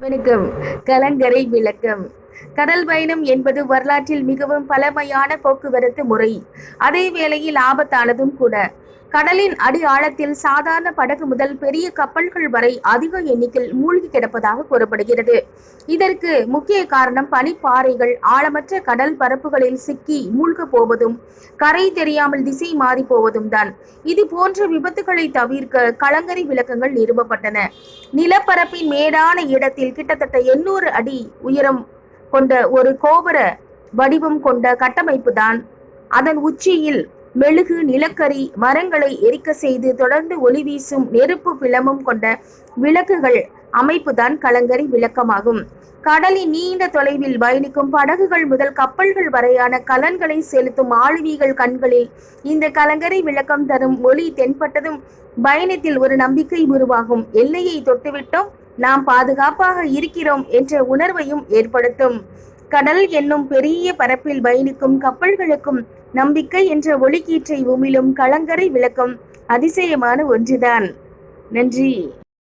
வணக்கம். கலங்கரை விளக்கம். கடல் பயணம் என்பது வரலாற்றில் மிகவும் பழமையான போக்குவரத்து முறை. அதே வேளையில் ஆபத்தானதும் கூட. கடலின் அடி ஆழத்தில் சாதாரண படகு முதல் பெரிய கப்பல்கள் வரை அதிக எண்ணிக்கையில் மூழ்கி கிடப்பதாக கூறப்படுகிறது. இதற்கு முக்கிய காரணம் பனிப்பாறைகள் ஆழமற்ற கடல் பரப்புகளில் சிக்கி மூழ்க போவதும் கரை தெரியாமல் திசை மாறி போவதும் தான். இது போன்ற விபத்துகளை தவிர்க்க கலங்கரை விளக்கங்கள் நிறுவப்பட்டன. நிலப்பரப்பின் மேடான இடத்தில் கிட்டத்தட்ட எண்ணூறு அடி உயரம் கொண்ட ஒரு கோபுர வடிவம் கொண்ட கட்டமைப்பு தான் அதன் உச்சியில் மெழுகு நிலக்கரி மரங்களை எரிக்க செய்து தொடர்ந்து ஒளி வீசும் நெருப்பு பிளமும் கொண்ட விளக்குகள் அமைப்புதான் கலங்கரி விளக்கமாகும். கடலின் நீண்ட தொலைவில் பயணிக்கும் படகுகள் முதல் கப்பல்கள் வரையான கலன்களை செலுத்தும் ஆளுவிகள் கண்களில் இந்த கலங்கரை விளக்கம் தரும் ஒளி தென்பட்டதும் பயணத்தில் ஒரு நம்பிக்கை உருவாகும். எல்லையை தொட்டுவிட்டோம். நாம் பாதுகாப்பாக இருக்கிறோம் என்ற உணர்வையும் ஏற்படுத்தும். கடல் என்னும் பெரிய பரப்பில் பயணிக்கும் கப்பல்களுக்கும் நம்பிக்கை என்ற ஒளிக்கீற்றை உமிழும் கலங்கரை விளக்கம் அதிசயமான ஒன்றுதான். நன்றி.